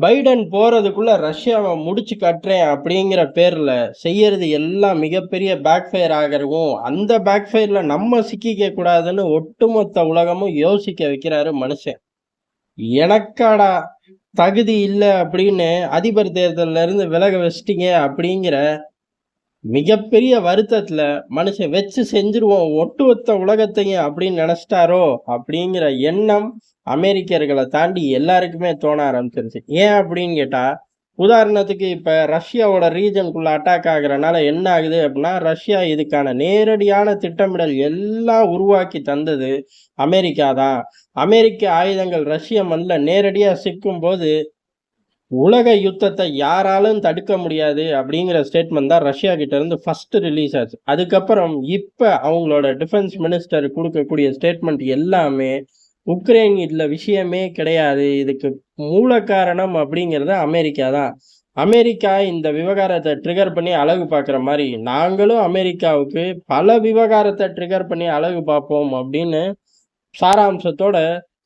Biden போகிறதுக்குள்ளே ரஷ்யாவை முடிச்சு கட்டுறேன் அப்படிங்கிற பேரில் செய்யறது எல்லாம் மிகப்பெரிய பேக்ஃபயர் ஆகிறவும் அந்த பேக்ஃபயரில் நம்ம சிக்கிக்க கூடாதுன்னு ஒட்டுமொத்த உலகமும் யோசிக்க வைக்கிறாரு மனுஷன். எனக்காடா தகுதி இல்லை அப்படின்னு அதிபர் தேர்தலில் இருந்து விலக வச்சிட்டிங்க அப்படிங்கிற மிகப்பெரிய வருத்தத்தில் மனுஷன் வச்சு செஞ்சிருவோம். ஒட்டுமொத்த உலகத்தையும் அப்படின்னு நினச்சிட்டாரோ அப்படிங்கிற எண்ணம் அமெரிக்கர்களை தாண்டி எல்லாருக்குமே தோண ஆரம்பிச்சிருச்சு. ஏன் அப்படின்னு கேட்டால் உதாரணத்துக்கு இப்போ ரஷ்யாவோட ரீஜனுக்குள்ள அட்டாக் ஆகுறனால என்ன ஆகுது அப்படின்னா ரஷ்யா இதுக்கான நேரடியான திட்டமிடல் எல்லாம் உருவாக்கி தந்தது அமெரிக்கா தான் அமெரிக்க ஆயுதங்கள் ரஷ்ய மண்ணில் நேரடியாக சிக்கும் போது உலக யுத்தத்தை யாராலும் தடுக்க முடியாது அப்படிங்கிற ஸ்டேட்மெண்ட் தான் ரஷ்யா கிட்ட இருந்து ஃபர்ஸ்ட் ரிலீஸ் ஆச்சு. அதுக்கப்புறம் இப்ப அவங்களோட டிஃபென்ஸ் மினிஸ்டர் கொடுக்கக்கூடிய ஸ்டேட்மெண்ட் எல்லாமே உக்ரைன் இதுல விஷயமே கிடையாது. இதுக்கு மூல காரணம் அப்படிங்கிறது அமெரிக்கா தான். அமெரிக்கா இந்த விவகாரத்தை ட்ரிகர் பண்ணி அழகு பார்க்குற மாதிரி நாங்களும் அமெரிக்காவுக்கு பல விவகாரத்தை ட்ரிகர் பண்ணி அழகு பார்ப்போம் அப்படின்னு சாராம்சத்தோட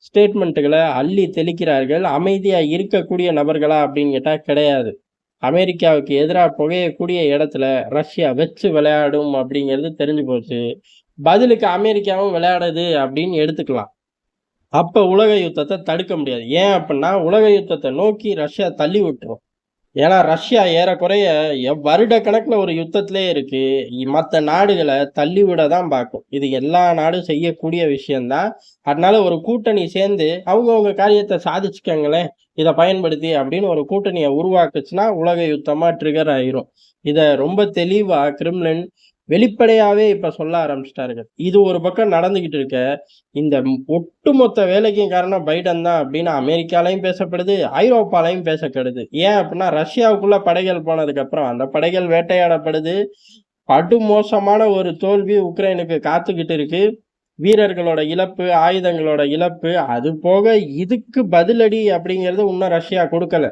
ஸ்டேட்மெண்ட்டுகளை அள்ளி தெளிக்கிறார்கள். அமைதியாக இருக்கக்கூடிய நபர்களா அப்படின்னு கேட்டால் கிடையாது. அமெரிக்காவுக்கு எதிராக புகையக்கூடிய இடத்துல ரஷ்யா வச்சு விளையாடும் அப்படிங்கிறது தெரிஞ்சு போச்சு. பதிலுக்கு அமெரிக்காவும் விளையாடுது அப்படின்னு எடுத்துக்கலாம். அப்போ உலக யுத்தத்தை தடுக்க முடியாது. ஏன் அப்படின்னா உலக யுத்தத்தை நோக்கி ரஷ்யா தள்ளி விட்டுரும். ஏன்னா ரஷ்யா ஏறக்குறைய வருட கணக்கில் ஒரு யுத்தத்திலே இருக்கு. மற்ற நாடுகளை தள்ளிவிட தான் பார்க்கும். இது எல்லா நாடும் செய்யக்கூடிய விஷயம்தான். அதனால ஒரு கூட்டணி சேர்ந்து அவங்கவுங்க காரியத்தை சாதிச்சுக்கங்களேன் இதை பயன்படுத்தி அப்படின்னு ஒரு கூட்டணியை உருவாக்குச்சுன்னா உலக யுத்தமாக ட்ரிகர் ஆயிரும். இதை ரொம்ப தெளிவாக கிரிம்லின் வெளிப்படையாகவே இப்போ சொல்ல ஆரம்பிச்சிட்டார்கள் இது ஒரு பக்கம் நடந்துக்கிட்டு இருக்க இந்த ஒட்டுமொத்த வேலைக்கும் காரணம் பைடன் தான் அப்படின்னு அமெரிக்காலையும் பேசப்படுது ஐரோப்பாலையும் பேசப்படுது. ஏன் அப்படின்னா ரஷ்யாவுக்குள்ளே படைகள் போனதுக்கப்புறம் அந்த படைகள் வேட்டையாடப்படுது. படு மோசமான ஒரு தோல்வி உக்ரைனுக்கு காத்துக்கிட்டு இருக்கு. வீரர்களோட இழப்பு ஆயுதங்களோட இழப்பு அது போக இதுக்கு பதிலடி அப்படிங்கிறது இன்னும் ரஷ்யா கொடுக்கல.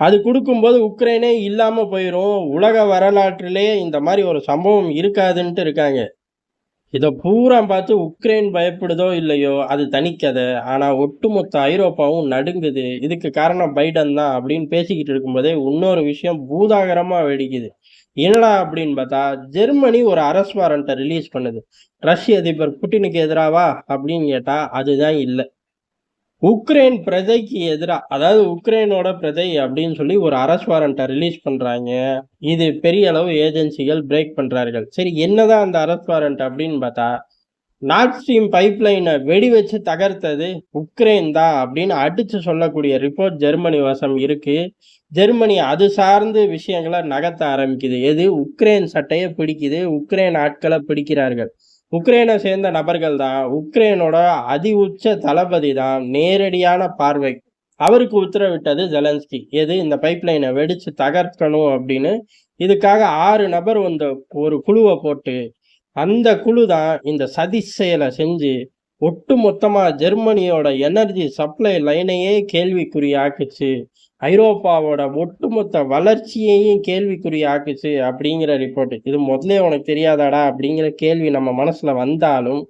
அது கொடுக்கும்போது உக்ரைனே இல்லாமல் போயிடும் உலக வரலாற்றிலே இந்த மாதிரி ஒரு சம்பவம் இருக்காதுன்ட்டு இருக்காங்க. இதை பூரா பார்த்து உக்ரைன் பயப்படுதோ இல்லையோ அது தனிக்கதை. ஆனால் ஒட்டுமொத்த ஐரோப்பாவும் நடுங்குது. இதுக்கு காரணம் பைடன் தான் அப்படின்னு பேசிக்கிட்டு இருக்கும்போதே இன்னொரு விஷயம் பூதாகரமாக வெடிக்குது. என்னடா அப்படின்னு பார்த்தா ஜெர்மனி ஒரு அரசு வாரண்ட்டை ரிலீஸ் பண்ணுது. ரஷ்ய அதிபர் புட்டினுக்கு எதிராவா அப்படின்னு கேட்டால் அதுதான் இல்லை. உக்ரைன் பிரஜைக்கு எதிராக அதாவது உக்ரைனோட பிரஜை அப்படின்னு சொல்லி ஒரு அரசு வாரண்ட்டை ரிலீஸ் பண்ணுறாங்க இது பெரிய அளவு ஏஜென்சிகள் பிரேக் பண்ணுறார்கள் சரி என்னதான் அந்த அரசு வாரண்ட் அப்படின்னு பார்த்தா நார்த் ஸ்ட்ரீம் பைப்லைனை வெடி வச்சு தகர்த்தது உக்ரைன் தான் அப்படின்னு அடித்து சொல்லக்கூடிய ரிப்போர்ட் ஜெர்மனி வசம் இருக்குது ஜெர்மனி அது சார்ந்து விஷயங்களை நகர்த்த ஆரம்பிக்குது. எது? உக்ரைன் சட்டையை பிடிக்குது. உக்ரைன் ஆட்களை பிடிக்கிறார்கள். உக்ரைனை சேர்ந்த நபர்கள் தான் உக்ரைனோட அதி உச்ச தளபதி தான் நேரடியான பார்வை. அவருக்கு உத்தரவிட்டது ஜெலன்ஸ்கி. எது? இந்த பைப்லைனை வெடிச்சு தகர்க்கணும் அப்படின்னு. இதுக்காக ஆறு நபர் வந்த ஒரு குழுவை போட்டு அந்த குழு தான் இந்த சதி செயலை செஞ்சு ஒட்டு மொத்தமாக ஜெர்மனியோட எனர்ஜி சப்ளை லைனையே கேள்விக்குறியாக்குச்சு. ஐரோப்பாவோட ஒட்டுமொத்த வளர்ச்சியையும் கேள்விக்குறியாக்குச்சு அப்படிங்கிற ரிப்போர்ட் இது முதல்ல உனக்கு தெரியாதாடா அப்படிங்கிற கேள்வி நம்ம மனசுல வந்தாலும்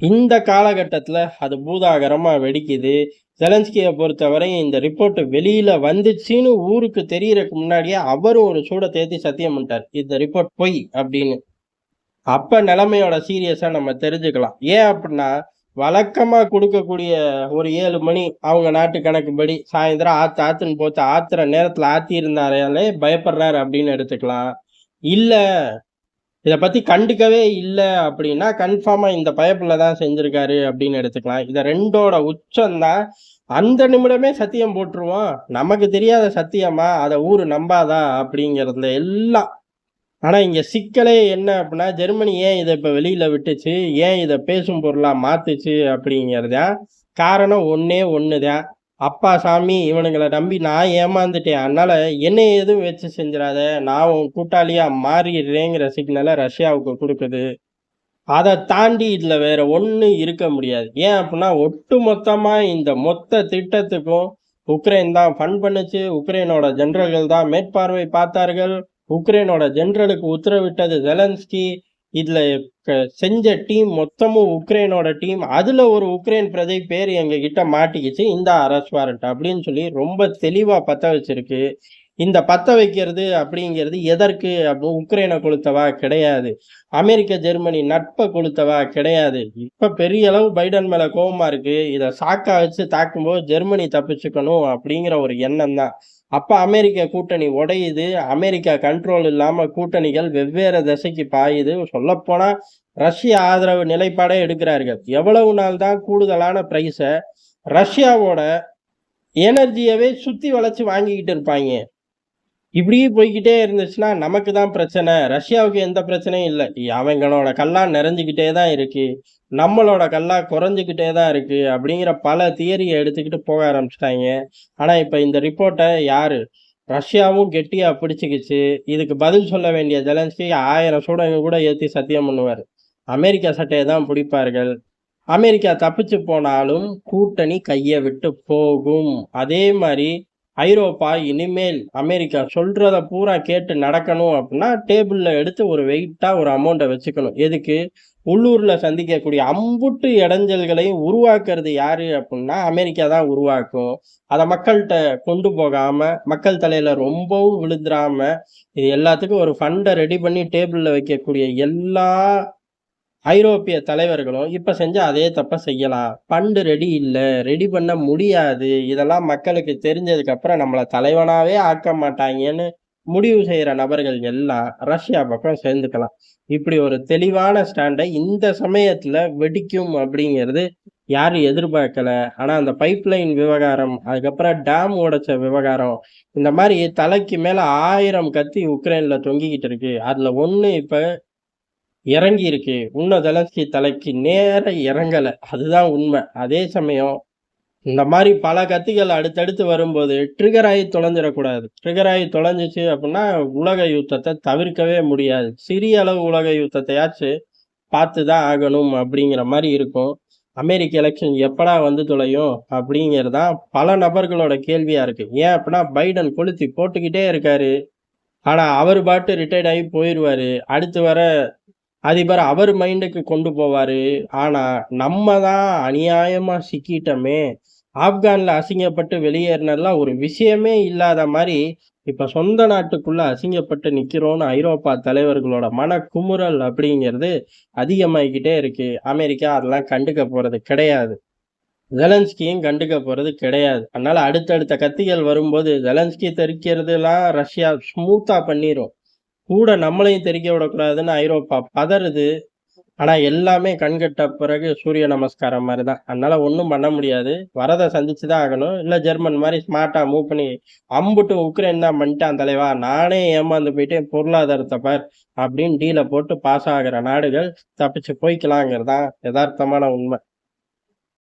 இந்த காலகட்டத்தில் அது பூதாகரமாக வெடிக்குது. ஜெலன்ஸ்கியை பொறுத்தவரையும் இந்த ரிப்போர்ட் வெளியில் வந்துச்சுன்னு ஊருக்கு தெரியறதுக்கு முன்னாடியே அவரும் ஒரு சூட தேத்தி சத்தியம் பண்ணிட்டார். இந்த ரிப்போர்ட் பொய் அப்படின்னு. அப்போ நிலைமையோட சீரியஸாக நம்ம தெரிஞ்சுக்கலாம். ஏன் அப்படின்னா வழக்கமாக கொடுக்கக்கூடிய ஒரு ஏழு மணி அவங்க நாட்டு கணக்குப்படி சாயந்தரம் ஆத்து ஆத்துன்னு போத்து ஆத்துற நேரத்தில் ஆத்தி இருந்தாலே பயப்படுறாரு அப்படின்னு எடுத்துக்கலாம். இல்லை இதை பற்றி கண்டுக்கவே இல்லை அப்படின்னா கன்ஃபார்மாக இந்த பயப்பில் தான் செஞ்சுருக்காரு அப்படின்னு எடுத்துக்கலாம். இதை ரெண்டோட உச்சம்தான் அந்த நிமிடமே சத்தியம் போட்டுருவோம். நமக்கு தெரியாத சத்தியமா? அதை ஊர் நம்பாதா? அப்படிங்கிறதுல எல்லாம் ஆனால் இங்கே சிக்கலே என்ன அப்படின்னா ஜெர்மனி ஏன் இதை இப்போ வெளியில் விட்டுச்சு? ஏன் இதை பேசும் பொருளாக மாற்றுச்சு அப்படிங்கிறதான் காரணம் ஒன்றே ஒன்று தான் அப்பா சாமி இவனுங்களை நம்பி நான் ஏமாந்துட்டேன். அதனால் என்னை எதுவும் வச்சு செஞ்சிடாத. நான் உன் கூட்டாளியாக மாறிடுறேங்கிற சிக்னலை ரஷ்யாவுக்கு கொடுக்குது. அதை தாண்டி இதில் வேற ஒன்றும் இருக்க முடியாது. ஏன் அப்படின்னா ஒட்டு மொத்தமாக இந்த மொத்த திட்டத்துக்கும் உக்ரைன் தான் ஃபண்ட் பண்ணுச்சு. உக்ரைனோட ஜென்ரல்கள் தான் மேற்பார்வை பார்த்தார்கள். உக்ரைனோட ஜென்ரலுக்கு உத்தரவிட்டது ஜெலன்ஸ்கி இதுல செஞ்ச டீம் மொத்தமும் உக்ரைனோட டீம். அதுல ஒரு உக்ரைன் பிரதை பேர் எங்ககிட்ட மாட்டிக்கிச்சு. இந்த அரெஸ்ட் வாரண்ட் அப்படின்னு சொல்லி ரொம்ப தெளிவா பற்ற வச்சிருக்கு. இந்த பத்த வைக்கிறது அப்படிங்கிறது எதற்கு? அப்போ உக்ரைனை கொளுத்தவா? கிடையாது. அமெரிக்க, ஜெர்மனி நட்பை கொளுத்தவா? கிடையாது. இப்போ பெரிய அளவு பைடன் மேலே கோபமாக இருக்குது இதை சாக்கா வச்சு தாக்கும்போது ஜெர்மனி தப்பிச்சுக்கணும் அப்படிங்கிற ஒரு எண்ணம் தான். அப்போ அமெரிக்க கூட்டணி உடையுது. அமெரிக்கா கண்ட்ரோல் இல்லாமல் கூட்டணிகள் வெவ்வேறு திசைக்கு பாயுது. சொல்லப்போனால் ரஷ்ய ஆதரவு நிலைப்பாடே எடுக்கிறார்கள். எவ்வளவு நாள் தான் கூடுதலான ப்ரைஸை ரஷ்யாவோட எனர்ஜியவே சுற்றி வளைச்சி வாங்கிக்கிட்டு இருப்பாங்க இப்படியே போய்கிட்டே இருந்துச்சுன்னா நமக்கு தான் பிரச்சனை. ரஷ்யாவுக்கு எந்த பிரச்சனையும் இல்லை அவங்களோட கல்லா நிறைஞ்சுக்கிட்டே தான் இருக்கு. நம்மளோட கல்லா குறைஞ்சிக்கிட்டே தான் இருக்கு. அப்படிங்கிற பல தியரியை எடுத்துக்கிட்டு போக ஆரம்பிச்சிட்டாங்க ஆனா இப்ப இந்த ரிப்போர்ட்டை யாரு? ரஷ்யாவும் கெட்டியா பிடிச்சிக்கிச்சு இதுக்கு பதில் சொல்ல வேண்டிய ஜெலன்ஸ்கி ஆயிரம் சூடங்க கூட ஏத்தி சத்தியம் பண்ணுவார் அமெரிக்கா சட்டையை தான் பிடிப்பார்கள். அமெரிக்கா தப்பிச்சு போனாலும் கூட்டணி கையை விட்டு போகும். அதே மாதிரி ஐரோப்பா இனிமேல் அமெரிக்கா சொல்றத பூரா கேட்டு நடக்கணும் அப்படின்னா, டேபிள்ல எடுத்து ஒரு வெயிட்டா ஒரு அமௌண்ட்டை வச்சுக்கணும். எதுக்கு? உள்ளூர்ல சந்திக்கக்கூடிய அம்புட்டு இடைஞ்சல்களையும் உருவாக்குறது யாரு அப்படின்னா, அமெரிக்கா தான் உருவாக்கும். அதை மக்கள்கிட்ட கொண்டு போகாம, மக்கள் தலையில ரொம்பவும் விழுந்துராம, இது எல்லாத்துக்கும் ஒரு ஃபண்டை ரெடி பண்ணி டேபிள்ல வைக்கக்கூடிய எல்லா ஐரோப்பிய தலைவர்களும் இப்போ செஞ்ச அதே தப்பை செய்யலாம். பண்டு ரெடி இல்லை ரெடி பண்ண முடியாது. இதெல்லாம் மக்களுக்கு தெரிஞ்சதுக்கப்புறம் நம்மளை தலைவனாகவே ஆக்க மாட்டாங்கன்னு முடிவு செய்கிற நபர்கள் எல்லாம் ரஷ்யா பக்கம் சேர்ந்துக்கலாம். இப்படி ஒரு தெளிவான ஸ்டாண்டை இந்த சமயத்தில் வெடிக்கும் அப்படிங்கிறது யாரும் எதிர்பார்க்கல. ஆனால் அந்த பைப்லைன் விவகாரம், அதுக்கப்புறம் டேம் உடைச்ச விவகாரம், இந்த மாதிரி தலைக்கு மேலே ஆயிரம் கத்தி உக்ரைனில் தொங்கிக்கிட்டு இருக்கு. அதில் ஒன்று இப்போ இறங்கி இருக்கு. இன்னும் ஜெலன்ஸ்கி தலைக்கு நேர இறங்கலை அதுதான் உண்மை. அதே சமயம் இந்த மாதிரி பல கத்திகள் அடுத்தடுத்து வரும்போது ட்ரிகர் தொலைஞ்சிடக்கூடாது. ட்ரிகர் தொலைஞ்சிச்சு தொலைஞ்சுச்சு அப்படின்னா, உலக யுத்தத்தை தவிர்க்கவே முடியாது. சிறிய அளவு உலக யுத்தத்தையாச்சு பார்த்து தான் ஆகணும் அப்படிங்கிற மாதிரி இருக்கும். அமெரிக்க எலெக்ஷன் எப்படா வந்து தொலையும்? அப்படிங்கிறது தான் பல நபர்களோட கேள்வியாக இருக்கு. ஏன் அப்படின்னா, பைடன் கொளுத்தி போட்டுக்கிட்டே இருக்காரு. ஆனால் அவர் பாட்டு ரிட்டையர்ட் ஆகி போயிடுவார் அடுத்து வர அதிபர் அவர் மைண்டுக்கு கொண்டு போவாரு. ஆனா நம்ம தான் அநியாயமா சிக்கிட்டோமே! ஆப்கான்ல அசிங்கப்பட்டு வெளியேறினதெல்லாம் ஒரு விஷயமே இல்லாத மாதிரி இப்ப சொந்த நாட்டுக்குள்ள அசிங்கப்பட்டு நிக்கிறோம்னு ஐரோப்பா தலைவர்களோட மன குமுறல் அப்படிங்கிறது அதிகமாயிக்கிட்டே இருக்கு. அமெரிக்கா அதெல்லாம் கண்டுக்க போறது கிடையாது. ஜெலன்ஸ்கியும் கண்டுக்க போறது கிடையாது. அதனால அடுத்தடுத்த கத்திகள் வரும்போது ஜெலன்ஸ்கி தெரிக்கிறதுலாம் ரஷ்யா ஸ்மூத்தா பண்ணிடும் கூட நம்மளையும் தெறிக்க விடக்கூடாதுன்னு ஐரோப்பா பதறுது. ஆனா எல்லாமே கண்கட்ட பிறகு சூரிய நமஸ்காரம் மாதிரி தான். அதனால ஒன்றும் பண்ண முடியாது. வரதை சந்திச்சு தான் ஆகணும். இல்ல ஜெர்மன் மாதிரி ஸ்மார்ட்டா மூவ் பண்ணி, அம்புட்டு உக்ரைன் தான் பண்ணிட்டான் தலைவா. நானே ஏமாந்து போயிட்டேன். பொருளாதாரத்தை பார். அப்படின்னு டீல போட்டு பாஸ் ஆகிற நாடுகள் தப்பிச்சு போய்க்கலாங்கிறது தான் எதார்த்தமான உண்மை.